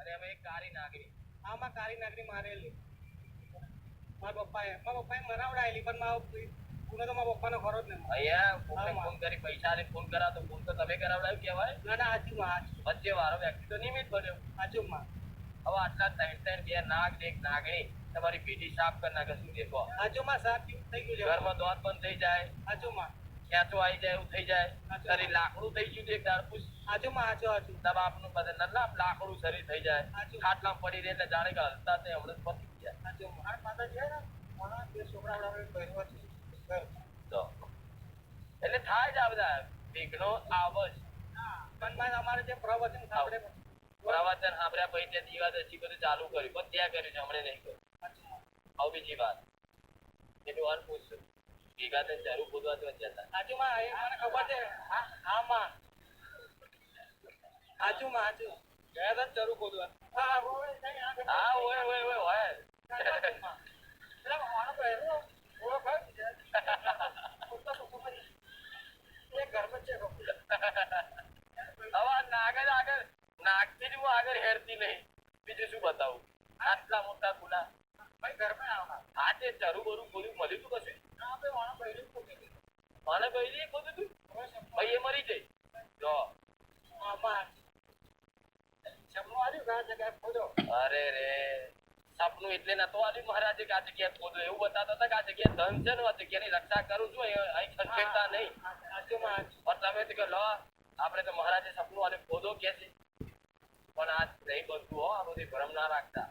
અને અમે એક કારી નાગરી આમાં કારી નાગરી મારેલી. મારા પપ્પાએ મારા પપ્પાએ મરાવડાયેલી પણ મારો ગુનો તો મારા પપ્પાનો ખરો જ નહીં અહીંયા ફોન કરી પૈસા ને ફોન કરા તો ફોન તો તમે કરાવડાવ્યું કહેવાય. ના ના હાચું વચ્ચે વારો વ્યક્તિ તો નિમિત બન્યો. હાચુમાં હવે આટલા ત્રણ ત્રણ બે નાગ ને એક નાગણી તમારી પેટી સાફ કરી નાખે શું દેખો? સાત દિવસ થઈ ગયું છે? ઘરમાં દોત બંધ થઈ જાય. હાચુમાં તો આવી જાય એવું થઈ જાય. શરીર લાકડું થઈ ગયું એક દાળ પૂછ હાચુમાં હાચું હાચું દબા આપનું બધા નલ્લા લાકડું શરીર થઈ જાય. સાચું. ખાટલા પડી રહે એટલે જાણે કે હલતા તે હમણાં પતી ગયા. હાચુમાં મારા માતા છે ને મારા બે છોકરા છે. તો. એટલે થાય જ આ બધા. વિઘ્નો આવે જ પણ મારે અમારે જે પ્રવચન સાંભળે પ્રવચન સાંભળ્યા પછી તે દીવાદશી બધું ચાલુ કર્યું. પણ ત્યાં કર્યું છે હમણાં નહીં કર્યું. હવે બીજી વાત. એનું વાર પૂછશું. ભેગા થઈને જરૂર ખોદવા તો જતા હાચુમાં એ મને ખબર છે. હા હા માં. હાચુમાં હાચું ગયા હતા ચરુ ખોદવા હા હોય હા હોય હોય હોય હોય. એટલે ખોદતા તો ખબર એ ઘરમાં છે. હવે આગળ નાગથી જ હું આગળ હેરતી નહીં. બીજું શું બતાવું? આટલા મોટા ગુના. ભાઈ ઘરમાં આવવા આ તે બરું ખોલ્યું મળ્યું તું કશું ના આપણે વાળા બહેનો ખોદી દીધી. મને કહી તું ભાઈ એ મરી જઈ જો. આમાં સપનું આવ્યું કે જગ્યાએ ખોદો? અરે રે. સપનું એટલે નતો આલ્યું મહારાજે કે જગ્યાએ ખોદો. એવું બતાતા હતા કે આ જગ્યાએ ધન છે ને આ જગ્યાની રક્ષા કરું છું અહીં ખંખેરતા નહીં. પણ તમે તો કે લો આપણે તો મહારાજે સપનું અને ખોદો કે છે? પણ આ નહીં બનતું હો આ બધી ભરમ ના રાખતા.